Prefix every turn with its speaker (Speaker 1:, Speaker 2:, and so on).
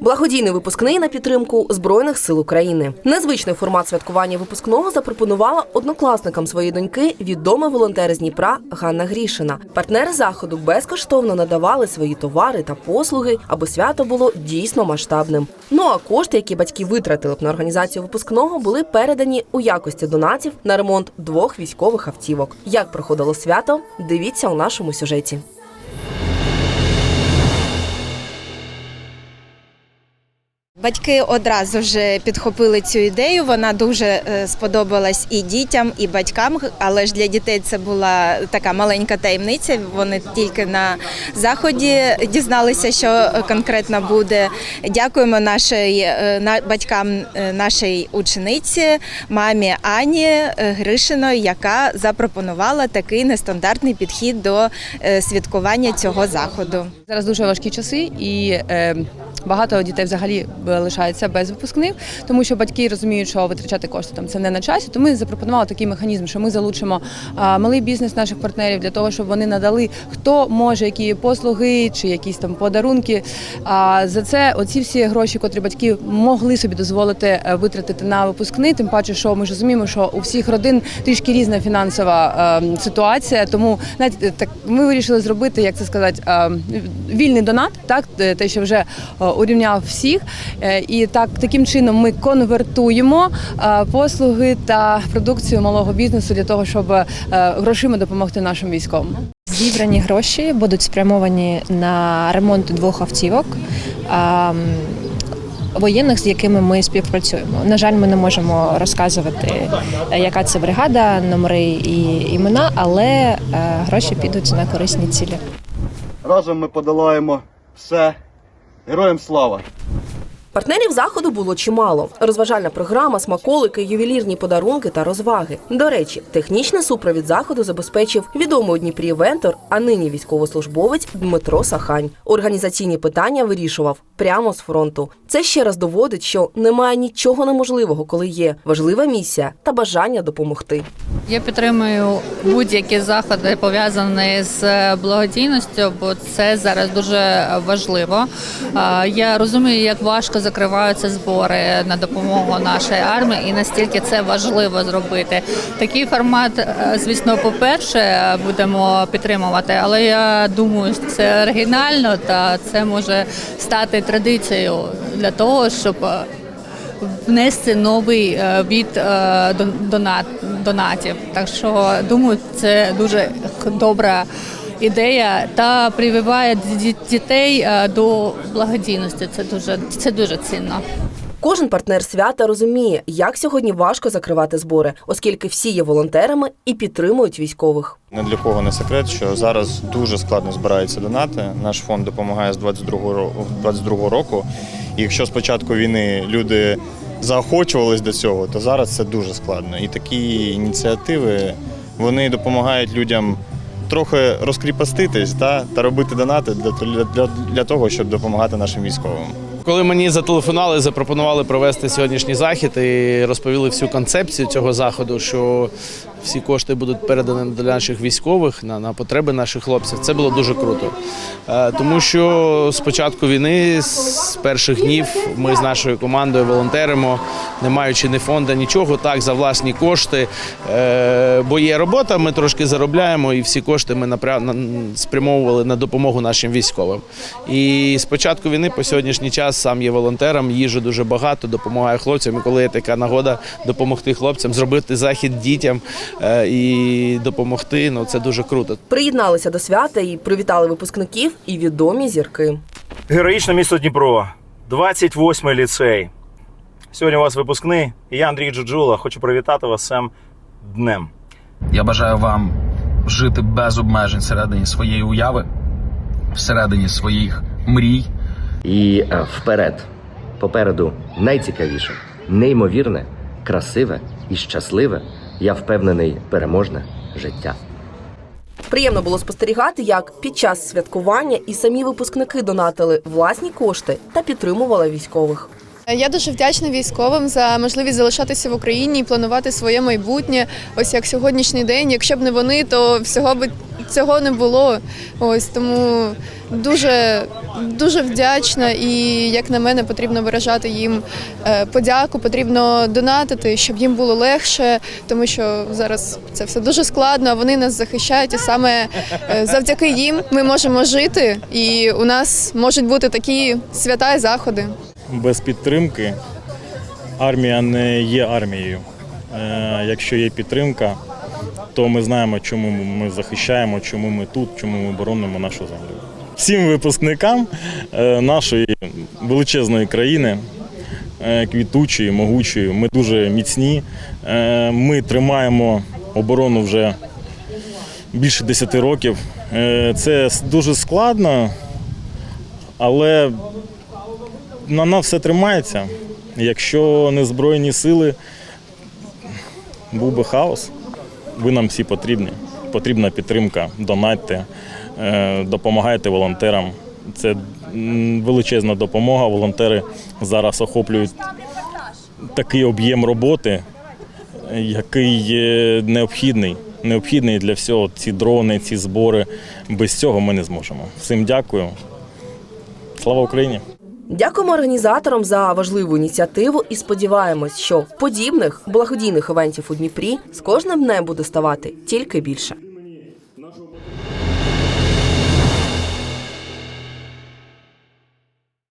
Speaker 1: Благодійний випускний на підтримку Збройних сил України. Незвичний формат святкування випускного запропонувала однокласникам своєї доньки відома волонтер з Дніпра Ганна Грішина. Партнери заходу безкоштовно надавали свої товари та послуги, аби свято було дійсно масштабним. Ну а кошти, які батьки витратили б на організацію випускного, були передані у якості донатів на ремонт двох військових автівок. Як проходило свято? Дивіться у нашому сюжеті.
Speaker 2: Батьки одразу ж підхопили цю ідею. Вона дуже е, сподобалась і дітям, і батькам. Але ж для дітей це була така маленька таємниця. Вони тільки на заході дізналися, що конкретно буде. Дякуємо нашій е, батькам е, нашої учениці, мамі Ані Гришиної, яка запропонувала такий нестандартний підхід до святкування цього заходу.
Speaker 3: Зараз дуже важкі часи, і багато дітей взагалі лишаються без випускних, тому що батьки розуміють, що витрачати кошти там це не на часі. То ми запропонували такий механізм, що ми залучимо а, малий бізнес наших партнерів для того, щоб вони надали хто може які послуги чи якісь там подарунки. А за це оці всі гроші, котрі батьки могли собі дозволити е, витратити на випускний. Тим паче, що ми ж розуміємо, що у всіх родин трішки різна фінансова е, ситуація. Тому знаєте, так ми вирішили зробити, як це сказати, е, вільний донат, так те, що вже е, урівняв всіх. Е, І так таким чином ми конвертуємо е, послуги та продукцію малого бізнесу для того, щоб е, грошима допомогти нашим військовим.
Speaker 4: Зібрані гроші будуть спрямовані на ремонт двох автівок. Воєнних, з якими ми співпрацюємо. На жаль, ми не можемо розказувати, яка це бригада, номери і імена, але гроші підуть на корисні цілі.
Speaker 5: Разом ми подолаємо все. Героям слава!
Speaker 1: Партнерів заходу було чимало: розважальна програма, смаколики, ювелірні подарунки та розваги. До речі, технічний супровід заходу забезпечив відомий у Дніпрі вентор, а нині військовослужбовець Дмитро Сахань. Організаційні питання вирішував прямо з фронту. Це ще раз доводить, що немає нічого неможливого, коли є важлива місія та бажання допомогти.
Speaker 6: Я підтримую будь-які заходи пов'язані з благодійністю, бо це зараз дуже важливо. Я розумію, як важко закриваються збори на допомогу нашій армії, і настільки це важливо зробити. Такий формат, е, звісно, по-перше, будемо підтримувати, але я думаю, це оригінально та це може стати традицією для того, щоб е, внести новий е, від донат, донатів. Так що думаю, це дуже добра ідея та прививає ді- дітей е, до благодійності. Це дуже це дуже цінно.
Speaker 1: Кожен партнер свята розуміє, як сьогодні важко закривати збори, оскільки всі є волонтерами і підтримують військових.
Speaker 7: Не для кого не секрет, що зараз дуже складно збираються донати. Наш фонд допомагає з 22 року, 22 року. І якщо з початку війни люди заохочувались до цього, то зараз це дуже складно. І такі ініціативи вони допомагають людям трохи розкріпоститись та, та робити донати для, для, для того, щоб допомагати нашим військовим.
Speaker 8: Коли мені зателефонували, запропонували провести сьогоднішній захід і розповіли всю концепцію цього заходу, що всі кошти будуть передані для наших військових на, на потреби наших хлопців. Це було дуже круто. Е, Тому що з початку війни, з перших днів, ми з нашою командою волонтеримо, не маючи ні фонду, нічого, так за власні кошти. Е, Бо є робота, ми трошки заробляємо, і всі кошти ми спрямовували на допомогу нашим військовим. І з початку війни по сьогоднішній час сам є волонтером, їжу дуже багато, допомагаю хлопцям. І коли є така нагода допомогти хлопцям, зробити захід дітям і допомогти, ну це дуже круто.
Speaker 1: Приєдналися до свята і привітали випускників і відомі зірки.
Speaker 9: Героїчне місто Дніпро, 28-й ліцей. Сьогодні у вас випускний. І я Андрій Джуджула. Хочу привітати вас цим днем.
Speaker 10: Я бажаю вам жити без обмежень всередині своєї уяви, всередині своїх мрій.
Speaker 11: І е, вперед, попереду найцікавіше, неймовірне, красиве і щасливе, я впевнений, переможне життя.
Speaker 1: Приємно було спостерігати, як під час святкування і самі випускники донатили власні кошти та підтримували військових.
Speaker 12: Я дуже вдячна військовим за можливість залишатися в Україні і планувати своє майбутнє. Ось як сьогоднішній день. Якщо б не вони, то всього би цього не було. Ось тому дуже дуже вдячна, і як на мене, потрібно виражати їм е, подяку, потрібно донатити, щоб їм було легше, тому що зараз це все дуже складно. Вони нас захищають, і саме е, завдяки їм ми можемо жити, і у нас можуть бути такі свята і заходи.
Speaker 9: Без підтримки армія не є армією. Е, Якщо є підтримка, то ми знаємо, чому ми захищаємо, чому ми тут, чому ми боронимо нашу землю. Всім випускникам е, нашої величезної країни, е, квітучої, могучої, ми дуже міцні. Е, Ми тримаємо оборону вже більше 10 років. Це дуже складно, але на нас все тримається. Якщо не збройні сили, був би хаос. Ви нам всі потрібні. Потрібна підтримка, донатьте, е, допомагайте волонтерам. Це величезна допомога. Волонтери зараз охоплюють такий об'єм роботи, який необхідний. Необхідний для всього. Ці дрони, ці збори. Без цього ми не зможемо. Всім дякую. Слава Україні!
Speaker 1: Дякуємо організаторам за важливу ініціативу і сподіваємось, що подібних благодійних івентів у Дніпрі з кожним днем буде ставати тільки більше.